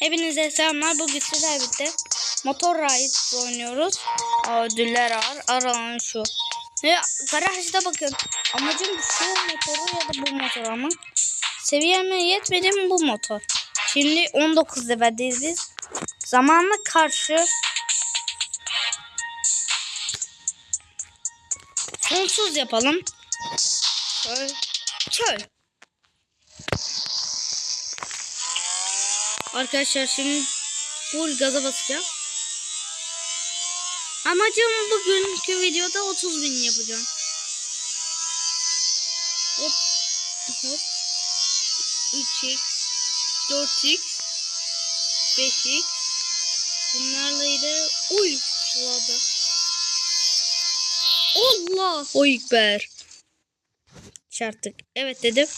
Hepinize selamlar. Bugün sizlerle birlikte motor ride oynuyoruz. Aa, ödüller var. Aralan şu. Ve garajda bakın. Amacım şu motoru ya da bu motor ama. Seviyeme yetmedi mi bu motor. Şimdi 19 leveldeyiz. Zamanla karşı sonsuz yapalım. Çöl. Çöl. Arkadaşlar şimdi full gaza basacağım. Amacım bugünkü videoda 30 bin yapacağım. Hop. Hop. 3x 4x 5x Bunlarlaydı. Uy. Şurada. Allah. O ekber. Çarptık. Evet dedim.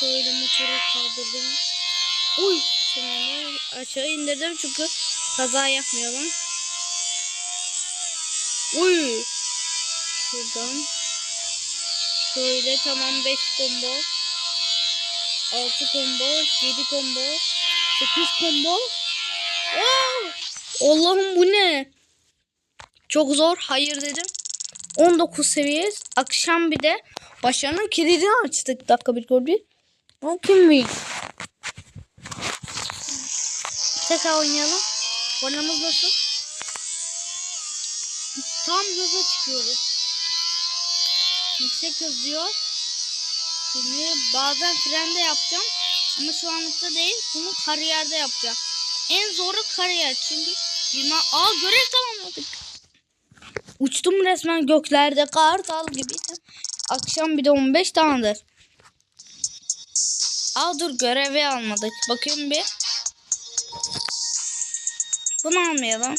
Şöyle motoru kaldırdım. Uy. Sonra aşağı indirdim çünkü kaza yapmayalım. Uy. Şuradan. Şöyle tamam 5 combo. 6 combo. 7 combo. 8 combo. Oh! Allah'ım bu ne? Çok zor. Hayır dedim. 19 seviyeyiz. Akşam bir de başlarının kilidini açtık. Dakika bir gol bir. Bu kimmiş? Tekrar oynayalım. Oynamız nasıl? Tam hıza çıkıyoruz. Yüksek hız diyor. Şimdi bazen frende yapacağım. Ama şu anlıkta değil. Bunu kariyerde yapacağım. En zoru kariyer. Çünkü 20... Aa görev tamamladık. Uçtum resmen göklerde kartal gibi. Akşam bir de 15 tanedir. Al dur görevi almadık. Bakayım bir. Bunu almayalım.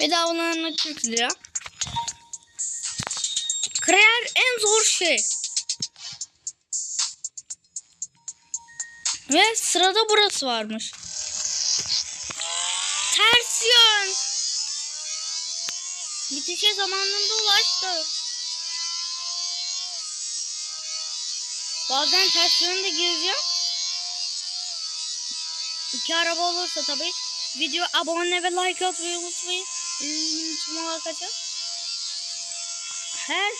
Bedavalarına 40 lira. Kariyer en zor şey. Ve sırada burası varmış. Ters yön. Bitişe zamanında ulaştı. Bazen ters yönde gireceğim. İki araba olursa tabii. Video abone ve like atmayı unutmayın. Unutma arkadaşlar. Her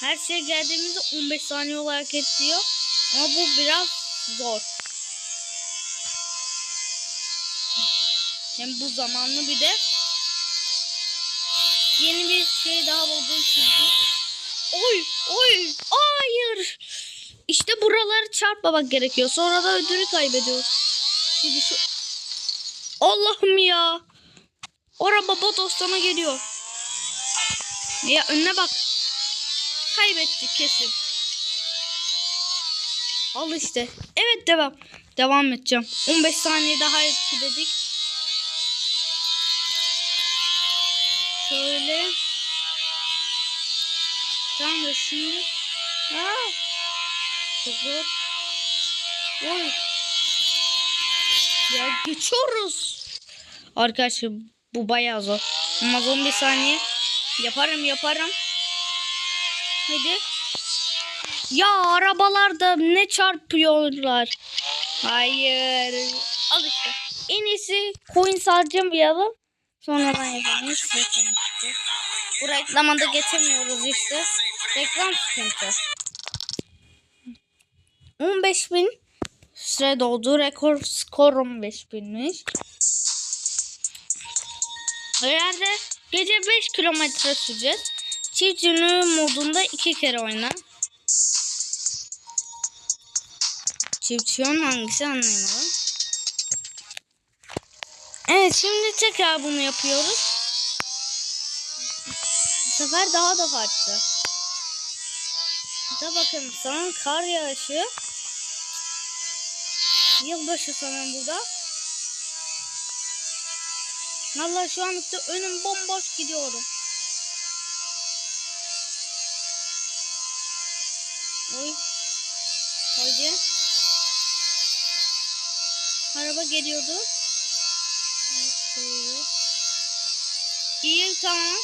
her şey geldiğimizde 15 saniye olarak ediyor. Ama bu biraz zor. Hem bu zamanlı bir de yeni bir şey daha buldum çünkü. Oy oy hayır. İşte buraları çarpmamak gerekiyor. Sonra da ödülü kaybediyoruz. Şimdi şu Allah'ım ya. Araba bodoslama geliyor. Ya önüne bak. Kaybettik kesin. Al işte. Evet devam. Devam edeceğim. 15 saniye daha dedik. Şöyle. Tamam da şimdi. Aa. Zor. Oy. Ya geçiyoruz. Arkadaşlar bu bayağı zor. Ama 11 saniye. Yaparım yaparım. Hadi. Ya arabalarda ne çarpıyorlar. Hayır. Al işte. En iyisi coin harcamayalım. Sonradan yapalım. Hiç. Bu reklama da getirmiyoruz işte. Reklam sıkıntı. 15 bin süre doldu. Rekor skor 15 binmiş. Herhalde gece 5 kilometre süreceğiz. Çift yönü modunda iki kere oyna. Çift yön hangisi anlayamadım. Evet şimdi tekrar bunu yapıyoruz. Bu sefer daha da farklı. Da bakın sanırım kar yağışı. Yılbaşı sanırım burada. Vallahi şu anlıkta önüm bomboş gidiyorum. Oy. Haydi. Araba geliyordu. İyi tamam.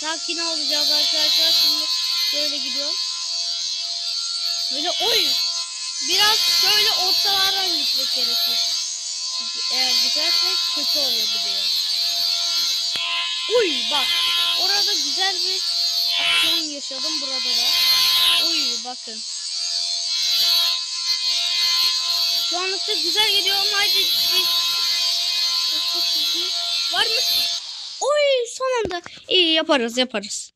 Sakin olacağız arkadaşlar. Şimdi böyle gidiyor. Böyle oy. Biraz şöyle ortalardan gitmek gerekir. Eğer gidersek kötü olabiliyor. Uy bak. Orada güzel bir aksiyon yaşadım burada da. Uy bakın. Şu anlıkta güzel gidiyor ama haydi. bir- Var mı? Oy son anda. İyi yaparız yaparız.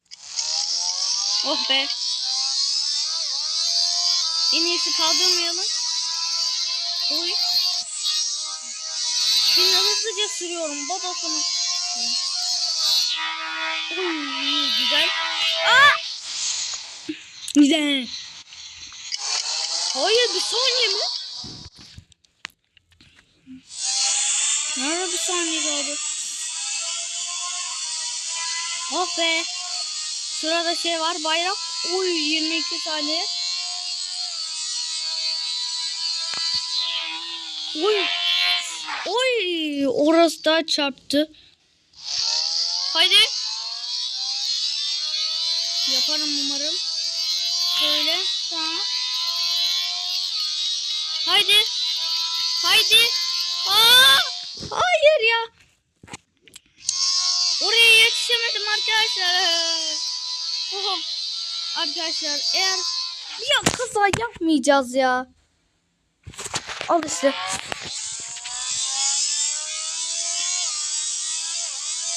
Oh be. En iyisi kaldırmayalım. Oy. Şimdi hızlıca sürüyorum babasını. Oy güzel. Aa! Güzel. Hayır bir saniye mi? Nerede bir saniye kaldı? Oh be. Şurada şey var bayrak. Oy 22 saniye. Oy. Oy. Orası da çarptı. Haydi. Yaparım umarım. Şöyle. Tamam. Haydi. Haydi. Aa! Hayır ya. Oraya yetişemedim arkadaşlar. Oho. Arkadaşlar eğer ya kaza yapmayacağız ya. Al işte.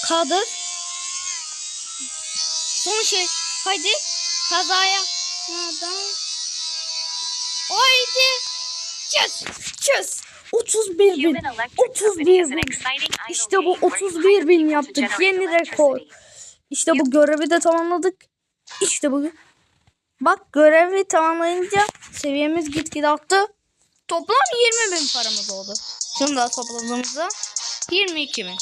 Kaldır. Son şey. Haydi. Kazaya. Neden? Haydi. Çöz. Çöz. 31 bin. Cuban Electric 31 Company is an bin. İşte bu game where you 31 hire bin yaptık. Yeni rekor. İşte bu görevi de tamamladık. İşte bu. Bak görevi tamamlayınca seviyemiz gitgide arttı. Toplam 20 bin paramız oldu. Şunu da topladığımızda 22 bin.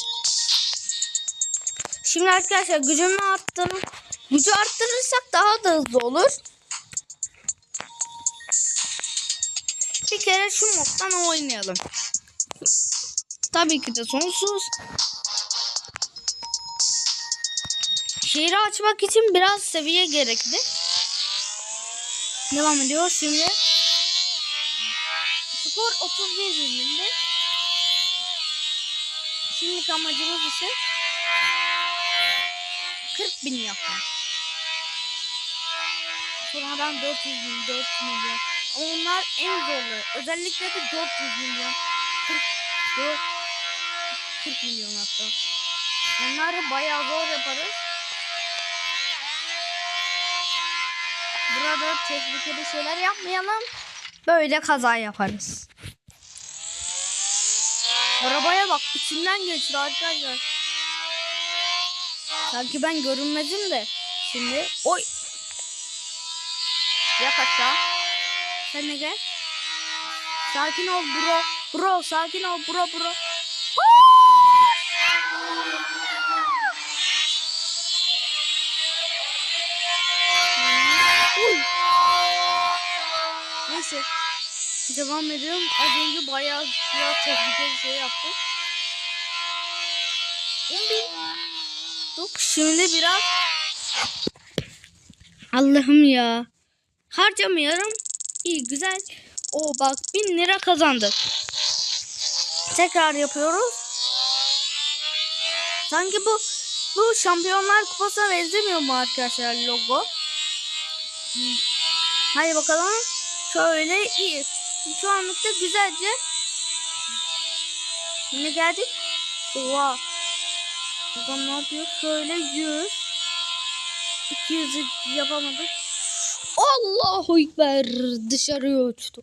Şimdi arkadaşlar gücümü arttırın. Gücü arttırırsak daha da hızlı olur. Bir kere şu moddan oynayalım. Tabii ki de sonsuz. Şehri açmak için biraz seviye gerekli. Devam ediyor şimdi. Skor 31 bölümünde. Şimdiki amacımız ise 40 bin yapmak. Sonradan 400 bin, 4 milyon. Ama onlar en zorlu. Özellikle de 400 milyon. 40, 4, 40 milyon hatta. Onları bayağı zor yaparız. Burada tehlikeli şeyler yapmayalım. Böyle kaza yaparız. Arabaya bak içinden geçti arkadaşlar. Sanki ben görünmezim de. Şimdi oy. Yat aşağı. Sen de gel. Sakin ol bro. Bro sakin ol bro bro. Neyse. Devam ediyorum. Az önce bayağı biraz tehlikeli şey yaptık. 10 bin. Yok şimdi biraz. Allah'ım ya. Harcamıyorum. İyi güzel. O bak 1000 lira kazandık. Tekrar yapıyoruz. Sanki bu bu şampiyonlar kupasına benzemiyor mu arkadaşlar logo? Hadi bakalım. Şöyle iyi. Şu anlıkta güzelce. Ne geldik? Oha. Buradan ne yapıyor? Şöyle 100. 200'ü yapamadık. Allahu Ekber. Dışarıya uçtu.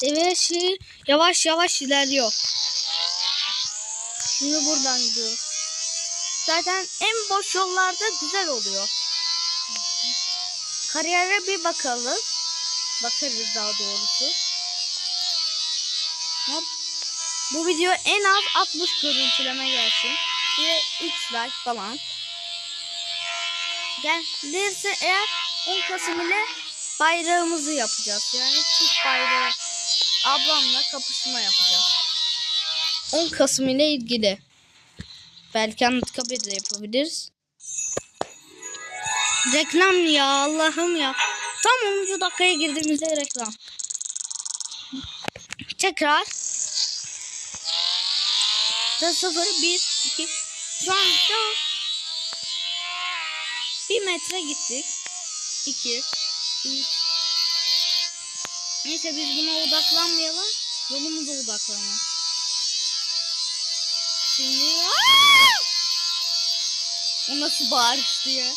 Seviye şey yavaş yavaş ilerliyor. Şimdi buradan gidiyor. Zaten en boş yollarda güzel oluyor. Kariyere bir bakalım. Bakarız daha doğrusu. Hop. Bu video en az 60 görüntüleme gelsin. De 3 like falan. Gelirse eğer 10 Kasım ile bayrağımızı yapacağız. Yani Türk bayrağı. Ablamla kapışma yapacağız. 10 Kasım ile ilgili. Belki Anıtkabir de yapabiliriz. Reklam ya Allah'ım ya. Tam 10. dakikaya girdiğimizde reklam. Tekrar. 0 1 2 Şu anda bir metre gittik. 2 3 Neyse biz buna odaklanmayalım. Yolumuza odaklanalım. Şimdi Aa! O nasıl bağırıştı ya?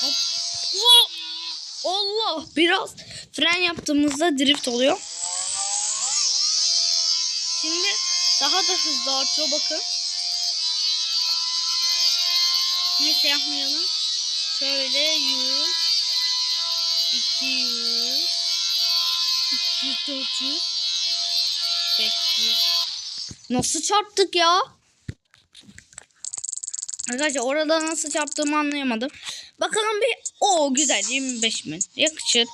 Hop. Allah biraz fren yaptığımızda drift oluyor. Şimdi daha da hızlı artıyor bakın. Neyse yapmayalım. Şöyle 100 200 300 400 500 Nasıl çarptık ya? Arkadaşlar orada nasıl çarptığımı anlayamadım. Bakalım bir o güzel 25 bin yakışır.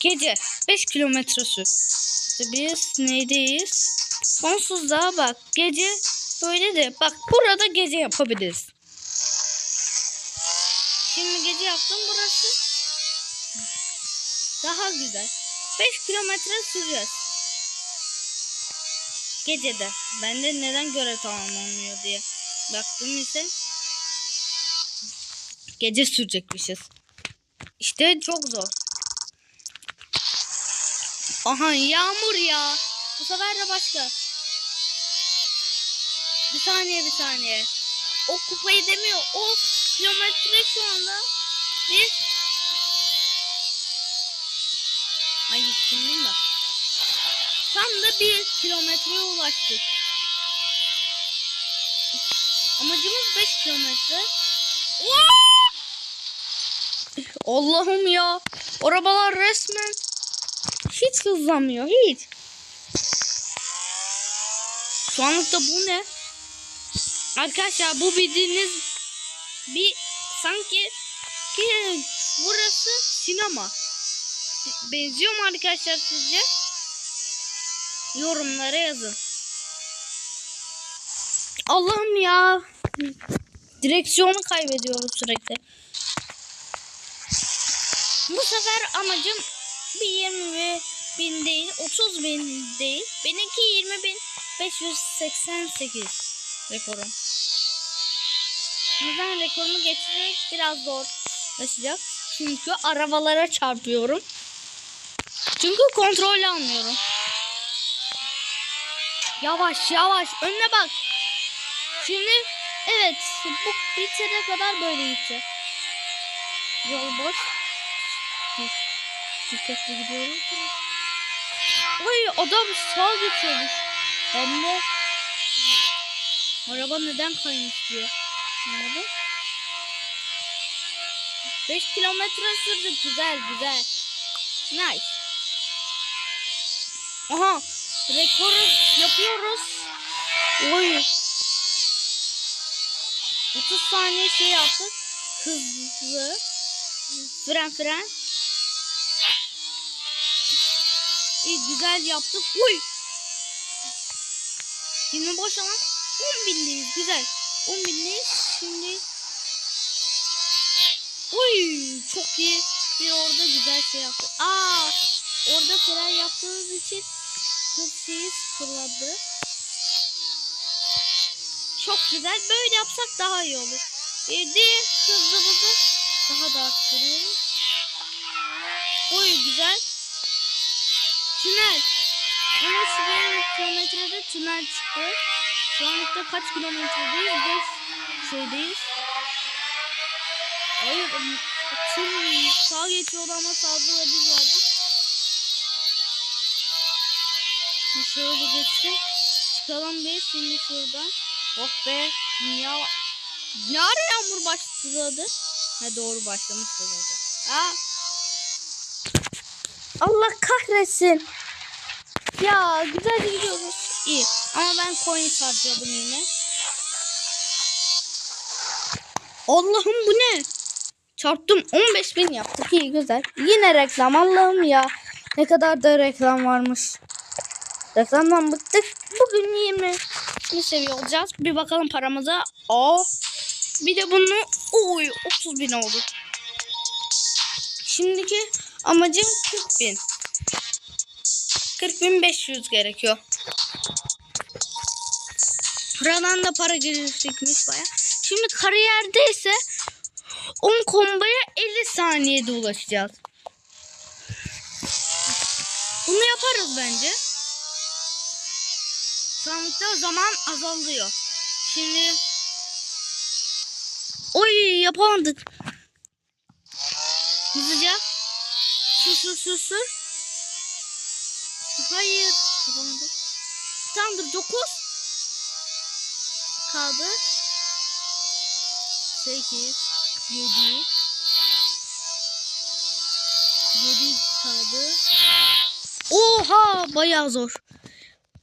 Gece 5 kilometre sür. İşte biz neydeyiz? Sonsuzluğa bak. Gece böyle de bak burada gece yapabiliriz. Şimdi gece yaptım burası. Daha güzel. 5 kilometre süreceğiz. Gecede. Ben de neden görev tamamlanmıyor diye baktım ise gece sürecekmişiz. İşte çok zor. Aha yağmur ya. Bu sefer de başka. Bir saniye bir saniye. O kupayı demiyor. O kilometre şu anda. Bir. Ay şimdi de. Tam da bir kilometreye ulaştık. Amacımız 5 kilometre. Allah'ım ya. Arabalar resmen hiç hızlanmıyor. Hiç. Şu anlıkta bu ne? Arkadaşlar bu bildiğiniz bir sanki ki burası sinema. Benziyor mu arkadaşlar sizce? Yorumlara yazın. Allah'ım ya. Direksiyonu kaybediyorum sürekli. Bu sefer amacım bir 20 bin değil 30 bin değil. Benimki 20 bin 588 rekorum. Neden rekorumu geçmek biraz zorlaşacak. Çünkü arabalara çarpıyorum. Çünkü kontrol almıyorum. Yavaş yavaş önüne bak. Şimdi evet bu bitene kadar böyle gidecek. Yol boş. Dikkatli gidiyorum. Ay adam sağ geçiyormuş. De araba neden kaymış diye. Araba. 5 kilometre sürdük. Güzel güzel. Nice. Aha. Rekoru yapıyoruz. Oy. 30 saniye şey yaptık. Hızlı. Fren fren. İyi güzel yaptık. Uy. Şimdi boş alan 10 bindeyiz. Güzel. 10 bindeyiz. Şimdi Uy çok iyi. Bir orada güzel şey yaptık. Aa orada fren yaptığımız için hızlıyız fırladı. Çok güzel. Böyle yapsak daha iyi olur. De hızımızı daha da arttırıyoruz. Oy güzel. Tünel. Ama şu kilometrede tünel çıktı. Şu anlıkta kaç kilometredeyiz? 5 şeydeyiz. Hayır. Tüm sağ geçiyordu ama sağda da biz vardık. Şöyle geçsin. Çıkalım bir şimdi şuradan. Oh be. Dünya... Ne ara yağmur başladı? Ha doğru başlamıştı zaten. Aa. Allah kahretsin. Ya güzel gidiyoruz. İyi. Ama ben coin harcadım yine. Allah'ım bu ne? Çarptım 15 bin yaptık. İyi güzel. Yine reklam Allah'ım ya. Ne kadar da reklam varmış. Reklamdan bıktık. Bugün 20 mi seviye olacağız. Bir bakalım paramıza. Aa. Bir de bunu oy 30 bin oldu. Şimdiki amacım 40 bin. 40 bin 500 gerekiyor. Buradan da para gelecekmiş baya. Şimdi kariyerde ise 10 komboya 50 saniyede ulaşacağız. Bunu yaparız bence. Sandıkta zaman azalıyor. Şimdi Oy yapamadık. Hızlıca. Sür sür sür sür. Hayır. Yapamadık. Tamamdır 9. Kaldı. 8. 7. 7 kaldı. Oha bayağı zor.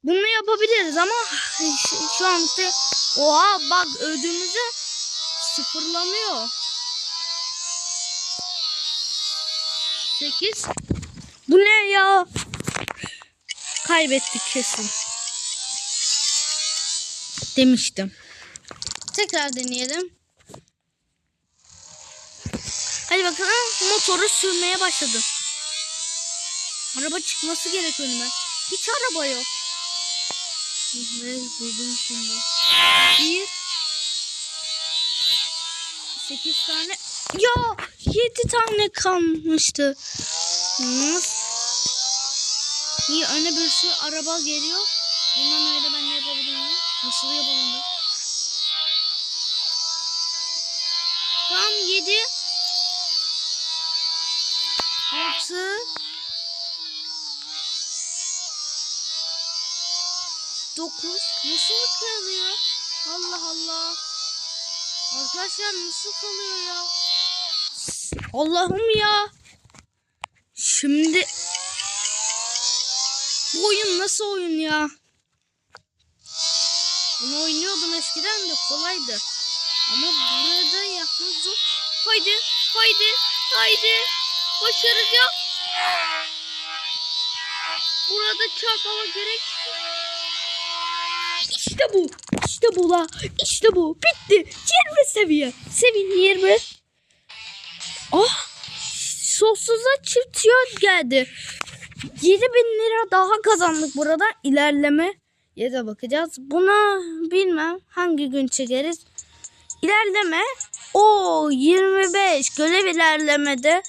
Bunu yapabiliriz ama şu- şu anlıkta oha bak öldüğümüzde sıfırlanıyor. 8 Bu ne ya? Kaybettik kesin. Demiştim. Tekrar deneyelim. Hadi bakalım motoru sürmeye başladım. Araba çıkması gerek önüme. Hiç araba yok. Ve buldum şimdi. Bir. Sekiz tane. Ya yedi tane kalmıştı. Nasıl? Niye öne bir sürü araba geliyor. Ondan öyle ben ne yapabilirim? Nasıl yapalım da? Tamam yedi. Altı. Dokuz. Nasıl kalıyor? Allah Allah. Arkadaşlar nasıl kalıyor ya? Allah'ım ya. Şimdi bu oyun nasıl oyun ya? Bunu oynuyordum eskiden de kolaydı. Ama burada yapmak zor. Haydi, haydi, haydi. Başaracağım. Burada çarpmama gerek. İşte bu. İşte bu la. İşte bu. Bitti. 20 seviye. Seviye 20. Ah. Sonsuza çift yön geldi. 7000 lira daha kazandık burada. İlerleme ya da bakacağız. Buna bilmem hangi gün çekeriz. İlerleme. O 25 görev ilerlemede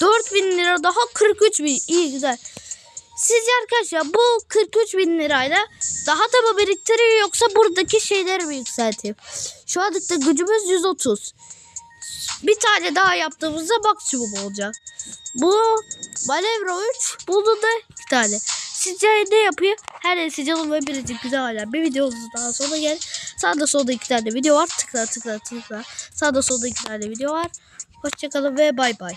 4000 lira daha 43 bin. İyi güzel. Sizce arkadaşlar bu 43 bin lirayla daha da mı biriktiriyor yoksa buradaki şeyleri mi yükseltiyor? Şu anlıkta gücümüz 130. Bir tane daha yaptığımızda maksimum olacak. Bu Manevra 3. Bunu da iki tane. Sizce ne yapıyor? Her neyse canım ve biricik güzel hala. Bir videomuz daha sonra gel. Sağda solda iki tane video var. Tıkla tıkla tıkla. Sağda solda iki tane video var. Hoşçakalın ve bay bay.